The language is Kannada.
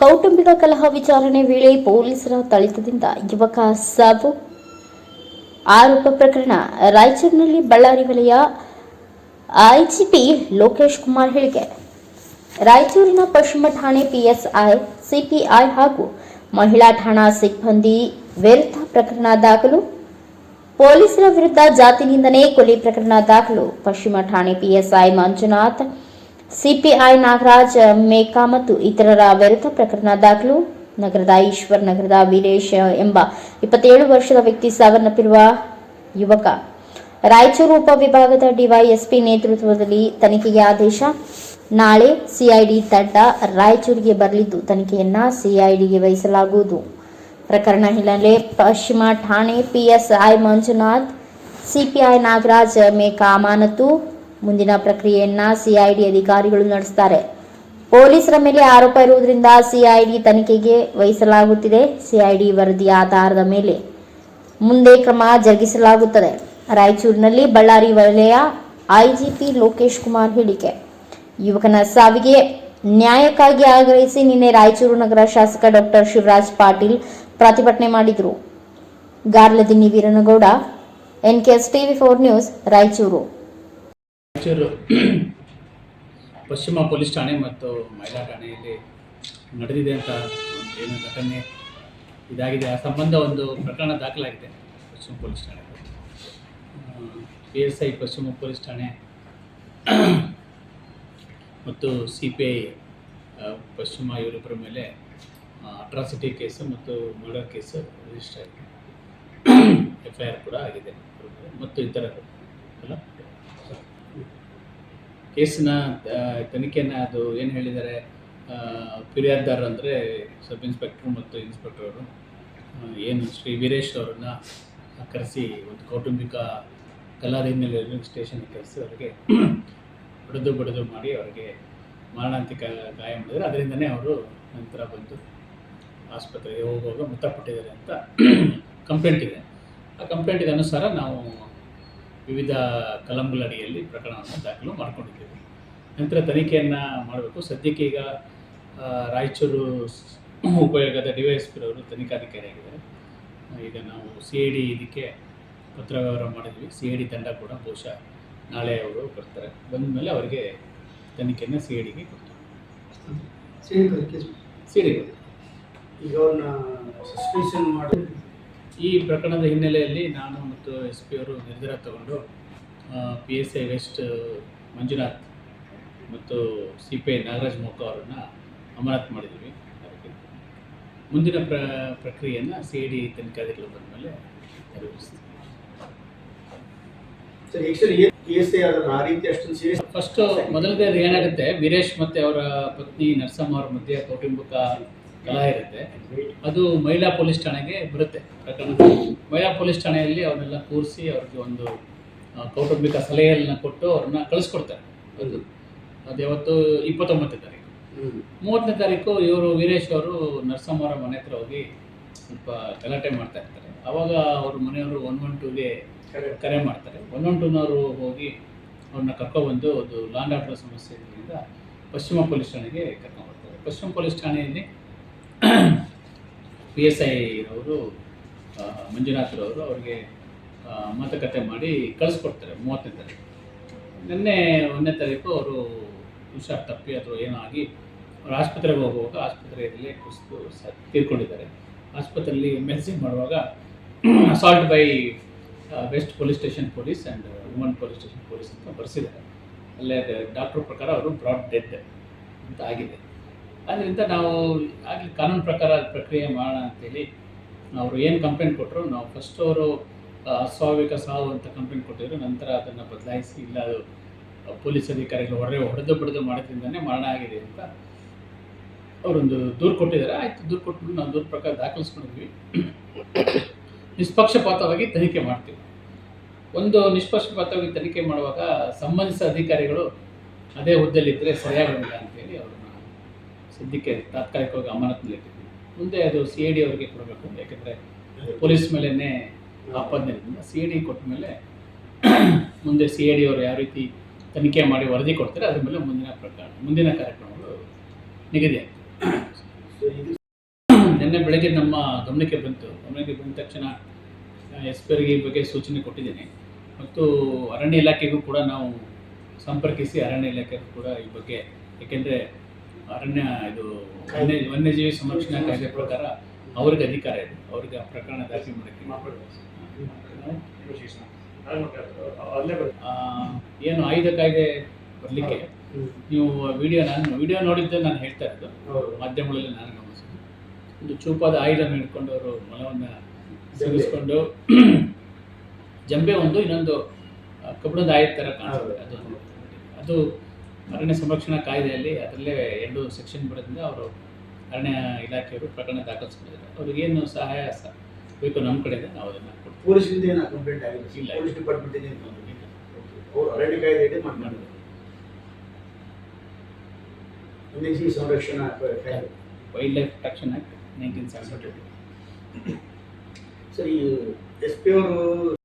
ಕೌಟುಂಬಿಕ ಕಲಹ ವಿಚಾರಣೆ ವೇಳೆ ಪೊಲೀಸರ ತಳಿತದಿಂದ ಯುವಕ ಸಾವು. ಆರೋಪ ಪ್ರಕರಣ ರಾಯಚೂರಿನಲ್ಲಿ ಬಳ್ಳಾರಿ ವಲಯ ಐಜಿಪಿ ಲೋಕೇಶ್ ಕುಮಾರ್ ಹೇಳಿಕೆ. ರಾಯಚೂರಿನ ಪಶ್ಚಿಮ ಠಾಣೆ ಪಿಎಸ್ಐ, ಸಿಪಿಐ ಹಾಗೂ ಮಹಿಳಾ ಠಾಣಾ ಸಿಬ್ಬಂದಿ ವಿರುದ್ಧ ಪ್ರಕರಣ ದಾಖಲು. ಪೊಲೀಸರ ವಿರುದ್ಧ ಜಾತಿ ನಿಂದನೆ ಕೊಲೆ ಪ್ರಕರಣ ದಾಖಲು. ಪಶ್ಚಿಮ ಠಾಣೆ ಪಿಎಸ್ಐ ಮಂಜುನಾಥ್ ಸಿಪಿಐ ನಾಗರಾಜ್, ಮೇಕಾ ಮತ್ತು ಇತರರ ವಿರುದ್ಧ ಪ್ರಕರಣ ದಾಖಲು. ನಗರದ ಈಶ್ವರ್ ನಗರದ ವೀರೇಶ್ ಎಂಬ ಇಪ್ಪತ್ತೇಳು ವರ್ಷದ ವ್ಯಕ್ತಿ ಸಾವನ್ನಪ್ಪಿರುವ ಯುವಕ. ರಾಯಚೂರು ಉಪವಿಭಾಗದ ಡಿವೈಎಸ್ಪಿ ನೇತೃತ್ವದಲ್ಲಿ ತನಿಖೆಗೆ ಆದೇಶ. ನಾಳೆ ಸಿಐಡಿ ತಂಡ ರಾಯಚೂರಿಗೆ ಬರಲಿದ್ದು, ತನಿಖೆಯನ್ನ ಸಿಐಡಿಗೆ ವಹಿಸಲಾಗುವುದು. ಪ್ರಕರಣ ಹಿನ್ನೆಲೆ ಪಶ್ಚಿಮ ಠಾಣೆ ಪಿಎಸ್ಐ ಮಂಜುನಾಥ್, ಸಿಪಿಐ ನಾಗರಾಜ್, ಮೇಕಾ ಅಮಾನತು ಮುಂದಿನ ಪ್ರಕ್ರಿಯೆಯನ್ನ ಸಿಐಡಿ ಅಧಿಕಾರಿಗಳು ನಡೆಸುತ್ತಾರೆ ಪೊಲೀಸರ ಮೇಲೆ ಆರೋಪ ಇರುವುದರಿಂದ ಸಿಐಡಿ ತನಿಖೆಗೆ ವಹಿಸಲಾಗುತ್ತಿದೆ. ಸಿಐಡಿ ವರದಿ ಆಧಾರದ ಮೇಲೆ ಮುಂದೆ ಕ್ರಮ ಜರುಗಿಸಲಾಗುತ್ತದೆ. ರಾಯಚೂರಿನಲ್ಲಿ ಬಳ್ಳಾರಿ ವಲಯ ಐಜಿಪಿ ಲೋಕೇಶ್ ಕುಮಾರ್ ಹೇಳಿಕೆ. ಯುವಕನ ಸಾವಿಗೆ ನ್ಯಾಯಕ್ಕಾಗಿ ಆಗ್ರಹಿಸಿ ನಿನ್ನೆ ರಾಯಚೂರು ನಗರ ಶಾಸಕ ಡಾಕ್ಟರ್ ಶಿವರಾಜ್ ಪಾಟೀಲ್ ಪ್ರತಿಭಟನೆ ಮಾಡಿದರು. Garladinni Veeranagouda, NKS TV four news, Raichur. Raichur ಪಶ್ಚಿಮ ಪೊಲೀಸ್ ಠಾಣೆ ಮತ್ತು ಮಹಿಳಾ ಠಾಣೆಯಲ್ಲಿ ನಡೆದಿದೆ ಅಂತ ಏನು ಘಟನೆ ಇದಾಗಿದೆ. ಆ ಸಂಬಂಧ ಒಂದು ಪ್ರಕರಣ ದಾಖಲಾಗಿದೆ ಪಶ್ಚಿಮ ಪೊಲೀಸ್ ಠಾಣೆ. ಪಿ ಎಸ್ ಐ ಪಶ್ಚಿಮ ಪೊಲೀಸ್ ಠಾಣೆ ಮತ್ತು ಸಿ ಪಿ ಐ ಪಶ್ಚಿಮ ಇವರಿಬ್ಬರ ಮೇಲೆ ಅಟ್ರಾಸಿಟಿ ಕೇಸು ಮತ್ತು ಮರ್ಡರ್ ಕೇಸು ರಿಜಿಸ್ಟರ್ ಆಗಿದೆ. ಎಫ್ ಐ ಆರ್ ಕೂಡ ಆಗಿದೆ. ಮತ್ತು ಇತರ ಅಲ್ಲ ಕೇಸಿನ ತನಿಖೆಯನ್ನು ಅದು ಏನು ಹೇಳಿದ್ದಾರೆ ಆ, ಫಿರ್ಯಾದಿದಾರರು ಅಂದರೆ ಸಬ್ ಇನ್ಸ್ಪೆಕ್ಟ್ರು ಮತ್ತು ಇನ್ಸ್ಪೆಕ್ಟರ್ ಅವರು ಏನು ಶ್ರೀ ವೀರೇಶ್ ಅವ್ರನ್ನ ಕರೆಸಿ ಒಂದು ಕೌಟುಂಬಿಕ ಕಲಾರಿನಲ್ಲಿ ಸ್ಟೇಷನ್ಗೆ ಕರೆಸಿ ಅವರಿಗೆ ಹೊಡೆದು ಬಡಿದು ಮಾಡಿ ಅವರಿಗೆ ಮಾರಣಾಂತಿಕ ಗಾಯ ಮಾಡಿದರೆ ಅದರಿಂದನೇ ಅವರು ನಂತರ ಬಂದು ಆಸ್ಪತ್ರೆಗೆ ಹೋಗುವಾಗ ಮೃತಪಟ್ಟಿದ್ದಾರೆ ಅಂತ ಕಂಪ್ಲೇಂಟ್ ಇದೆ. ಆ ಕಂಪ್ಲೇಂಟಿಗೆ ಅನುಸಾರ ನಾವು ವಿವಿಧ ಕಲಂಗಳಡಿಯಲ್ಲಿ ಪ್ರಕರಣವನ್ನು ದಾಖಲು ಮಾಡಿಕೊಂಡಿದ್ದೇವೆ. ನಂತರ ತನಿಖೆಯನ್ನು ಮಾಡಬೇಕು. ಸದ್ಯಕ್ಕೆ ಈಗ ರಾಯಚೂರು ಉಪಯೋಗದ ಡಿ ವೈ ಎಸ್ ಪಿರವರು ತನಿಖಾಧಿಕಾರಿಯಾಗಿದ್ದಾರೆ. ಈಗ ನಾವು ಸಿ ಐ ಡಿ ಇದಕ್ಕೆ ಪತ್ರ ವ್ಯವಹಾರ ಮಾಡಿದ್ವಿ. ಸಿ ಐ ಡಿ ತಂಡ ಕೂಡ ಬಹುಶಃ ನಾಳೆ ಅವರು ಬರ್ತಾರೆ. ಬಂದ ಮೇಲೆ ಅವರಿಗೆ ತನಿಖೆಯನ್ನು ಸಿ ಐ ಡಿಗೆ ಕೊಡ್ತಾರೆ. ಸಿ ಡಿ ಈಗ ಅವ್ರನ್ನ ಸಸ್ಪೆನ್ಷನ್ ಮಾಡಿ ಈ ಪ್ರಕರಣದ ಹಿನ್ನೆಲೆಯಲ್ಲಿ ನಾನು ಮತ್ತು ಎಸ್ ಪಿ ಅವರು ನಿರ್ಧಾರ ತಗೊಂಡು P S I west Manjunath ಮತ್ತು ಸಿ ಪಿ ಐ ನಾಗರಾಜ್ ಮೊಕ್ಕ ಅವರನ್ನು ಅಮಾನತ್ ಮಾಡಿದ್ವಿ. ಅದಕ್ಕೆ ಮುಂದಿನ ಪ್ರ ಪ್ರಕ್ರಿಯೆಯನ್ನು ಸಿ ಐ ಡಿ ತನಿಖಾಧಿಕಾರಿಗಳು ಬಂದ ಮೇಲೆ ನೆರವೇರಿಸ್ತೀವಿ ಫಸ್ಟು ಮೊದಲನೇದು ಏನಾಗುತ್ತೆ ವೀರೇಶ್ ಮತ್ತೆ ಅವರ ಪತ್ನಿ ನರಸಮ್ಮ ಅವ್ರ ಮಧ್ಯೆ ಕೌಟುಂಬಿಕ ಕಲಹ ಇರುತ್ತೆ. ಅದು ಮಹಿಳಾ ಪೊಲೀಸ್ ಠಾಣೆಗೆ ಬರುತ್ತೆ. ಪ್ರಕರಣ ಮಹಿಳಾ ಪೊಲೀಸ್ ಠಾಣೆಯಲ್ಲಿ ಅವ್ರನ್ನೆಲ್ಲ ಕೂರಿಸಿ ಅವ್ರಿಗೆ ಒಂದು ಕೌಟುಂಬಿಕ ಸಲಹೆಯನ್ನ ಕೊಟ್ಟು ಅವ್ರನ್ನ ಕಳಿಸ್ಕೊಡ್ತಾರೆ. ಅದು ಅದು ಯಾವತ್ತು ಇಪ್ಪತ್ತೊಂಬತ್ತನೇ ತಾರೀಕು. ಮೂವತ್ತನೇ ತಾರೀಕು ಇವರು ವೀರೇಶ್ ಅವರು ನರಸಮ್ಮವರ ಮನೆ ಹತ್ರ ಹೋಗಿ ಸ್ವಲ್ಪ ಗಲಾಟೆ ಮಾಡ್ತಾ ಇರ್ತಾರೆ. ಆವಾಗ ಅವ್ರ ಮನೆಯವರು ಒನ್ ಒನ್ ಟೂಗೆ ಕರೆ. ಮಾಡ್ತಾರೆ. ಒನ್ ಒನ್ ಟೂನವರು ಹೋಗಿ ಅವ್ರನ್ನ ಕರ್ಕೊಬಂದು ಒಂದು ಲಾಂಡ್ ಆರ್ಡರ್ ಸಮಸ್ಯೆ ಇರೋದ್ರಿಂದ ಪಶ್ಚಿಮ ಪೊಲೀಸ್ ಠಾಣೆಗೆ ಕರ್ಕೊಂಡ್ಬರ್ತಾರೆ ಪಶ್ಚಿಮ ಪೊಲೀಸ್ ಠಾಣೆಯಲ್ಲಿ ಪಿ ಎಸ್ ಐ ಅವರು ಮಂಜುನಾಥ್ರವರು ಅವ್ರಿಗೆ ಮಾತುಕತೆ ಮಾಡಿ ಕಳಿಸ್ಕೊಡ್ತಾರೆ ಮೂವತ್ತನೇ ತಾರೀಕು. ನಿನ್ನೆ ಒಂದನೇ ತಾರೀಕು ಅವರು ಹುಷಾರ್ ತಪ್ಪಿ ಅಥವಾ ಏನಾಗಿ ಅವ್ರು ಆಸ್ಪತ್ರೆಗೆ ಹೋಗುವಾಗ ಆಸ್ಪತ್ರೆಯಲ್ಲಿ ಕುಸಿದು ತೀರ್ಕೊಂಡಿದ್ದಾರೆ. ಆಸ್ಪತ್ರೆಯಲ್ಲಿ ಮೆಡಿಸಿನ್ ಮಾಡುವಾಗ assault by west police station police and woman police station police ಅಂತ ಬರೆಸಿದ್ದಾರೆ. ಅಲ್ಲೇ ಡಾಕ್ಟ್ರ್ ಪ್ರಕಾರ ಅವರು ಬ್ರಾಡ್ ಡೆತ್ ಅಂತ ಆಗಿದೆ. ಆದ್ದರಿಂದ ನಾವು ಆಗಲಿ ಕಾನೂನು ಪ್ರಕಾರ ಪ್ರಕ್ರಿಯೆ ಮಾಡೋಣ ಅಂತೇಳಿ ಅವರು ಏನು ಕಂಪ್ಲೇಂಟ್ ಕೊಟ್ಟರು ನಾವು ಫಸ್ಟ್ ಅವರು ಅಸ್ವಾಭಾವಿಕ ಸಾವು ಅಂತ ಕಂಪ್ಲೇಂಟ್ ಕೊಟ್ಟಿದ್ರು, ನಂತರ ಅದನ್ನು ಬದಲಾಯಿಸಿ ಇಲ್ಲ ಅದು ಪೊಲೀಸ್ ಅಧಿಕಾರಿಗಳು ಹೊರಗೆ ಹೊಡೆದು ಬಡಿದು ಮಾಡೋದ್ರಿಂದನೇ ಮರಣ ಆಗಿದೆ ಅಂತ ಅವರೊಂದು ದೂರು ಕೊಟ್ಟಿದ್ದಾರೆ. ಆಯಿತು, ದೂರು ಕೊಟ್ಬಿಟ್ಟು ನಾವು ದೂರು ಪ್ರಕಾರ ದಾಖಲಿಸ್ಕೊಂಡಿದ್ವಿ. ನಿಷ್ಪಕ್ಷಪಾತವಾಗಿ ತನಿಖೆ ಮಾಡ್ತೀವಿ. ಒಂದು ನಿಷ್ಪಕ್ಷಪಾತವಾಗಿ ತನಿಖೆ ಮಾಡುವಾಗ ಸಂಬಂಧಿಸಿದ ಅಧಿಕಾರಿಗಳು ಅದೇ ಹುದ್ದೆಯಲ್ಲಿದ್ದರೆ ಸರಿಯಾಗಿಲ್ಲ ಅಂತೇಳಿ ಅವ್ರನ್ನ ಸದ್ಯಕ್ಕೆ ತಾತ್ಕಾಲಿಕವಾಗಿ ಅಮಾನತಿನಲ್ಲಿ ಇಟ್ಟಿದ್ವಿ ಮುಂದೆ ಅದು ಸಿ ಎ ಡಿ ಅವರಿಗೆ ಕೊಡಬೇಕು, ಯಾಕೆಂದರೆ ಪೊಲೀಸ್ ಮೇಲೇ ಆಪಾದನೆ ಸಿ ಎ ಡಿ ಕೊಟ್ಟ ಮೇಲೆ ಮುಂದೆ ಸಿ ಎ ಡಿ ಅವರು ಯಾವ ರೀತಿ ತನಿಖೆ ಮಾಡಿ ವರದಿ ಕೊಡ್ತಾರೆ ಅದ್ರ ಮೇಲೆ ಮುಂದಿನ ಪ್ರಕರಣ ಮುಂದಿನ ಕಾರ್ಯಕ್ರಮಗಳು ನಿಗದಿ ಆಗ್ತದೆ. ಸೊ ನಿನ್ನೆ ಬೆಳಗ್ಗೆ ನಮ್ಮ ಗಮನಕ್ಕೆ ಬಂತು. ಗಮನಕ್ಕೆ ಬಂದ ತಕ್ಷಣ ಎಸ್ ಪಿ ಅವರಿಗೆ ಈ ಬಗ್ಗೆ ಸೂಚನೆ ಕೊಟ್ಟಿದ್ದೀನಿ. ಮತ್ತು ಅರಣ್ಯ ಇಲಾಖೆಗೂ ಕೂಡ ನಾವು ಸಂಪರ್ಕಿಸಿ ಅರಣ್ಯ ಇಲಾಖೆಗೂ ಕೂಡ ಈ ಬಗ್ಗೆ ಏಕೆಂದರೆ ಅರಣ್ಯ ಇದು ವನ್ಯ ವನ್ಯಜೀವಿ ಸಂರಕ್ಷಣಾ ಕಾಯ್ದೆ ಪ್ರಕಾರ ಅವ್ರಿಗೆ ಅಧಿಕಾರ ಇದೆ. ಅವ್ರಿಗೆ ಆ ಪ್ರಕರಣ ದಾಖಲೆ ಮಾಡೋಕ್ಕೆ ಏನು ಆಯುಧ ಕಾಯ್ದೆ ಬರಲಿಕ್ಕೆ ನೀವು ವಿಡಿಯೋ ನಾನು ವಿಡಿಯೋ ನೋಡಿದ್ದೆ ನಾನು ಹೇಳ್ತಾ ಇರೋದು. ಮಾಧ್ಯಮಗಳಲ್ಲಿ ನಾನು ಗಮನಿಸಿದ್ದು. ಒಂದು ಚೂಪಾದ ಆಯುಧನ ಹಿಡ್ಕೊಂಡು ಅವರು ಮಲವನ್ನು ಸೇರಿಸ್ಕೊಂಡು ಜಂಬೆ ಒಂದು ಇನ್ನೊಂದು ಕಬ್ಬಿಣದ ಆಯುಧ ಥರ ಕಾಣಿಸ್ತದೆ ಅದು ಅದು ಅರಣ್ಯ ಸಂರಕ್ಷಣಾ ಕಾಯ್ದೆಯಲ್ಲಿ ಅದರಲ್ಲೇ ಎರಡು ಸೆಕ್ಷನ್ ಬರೋದ್ರಿಂದ ಅವರು ಅರಣ್ಯ ಇಲಾಖೆಯವರು ಪ್ರಕರಣ ದಾಖಲಿಸ್ಕೊಂಡಿದ್ದಾರೆ. ಅವ್ರಿಗೇನು ಸಹಾಯ ಬೇಕು ನಮ್ಮ ಕಡೆಯಿಂದ ನಾವು ಅದನ್ನು ಪೊಲೀಸಿಂದ ಏನು ಕಂಪ್ಲೇಂಟ್ ಆಗಿಲ್ಲ. ಇಲ್ಲ. ಪೊಲೀಸ್ ಡಿಪಾರ್ಟ್ಮೆಂಟ್ ಕಂಪ್ಲೇಂಟ್ ಅವರು ಅರಣ್ಯ ಕಾಯ್ದೆ ಇದೆ ಮಾಡಿ ವನ್ಯಜೀವಿ ಸಂರಕ್ಷಣಾ ಕಾಯ್ದೆ. Wildlife protection act nineteen seventy ಸರಿ ಎಸ್ ಪಿ ಅವರು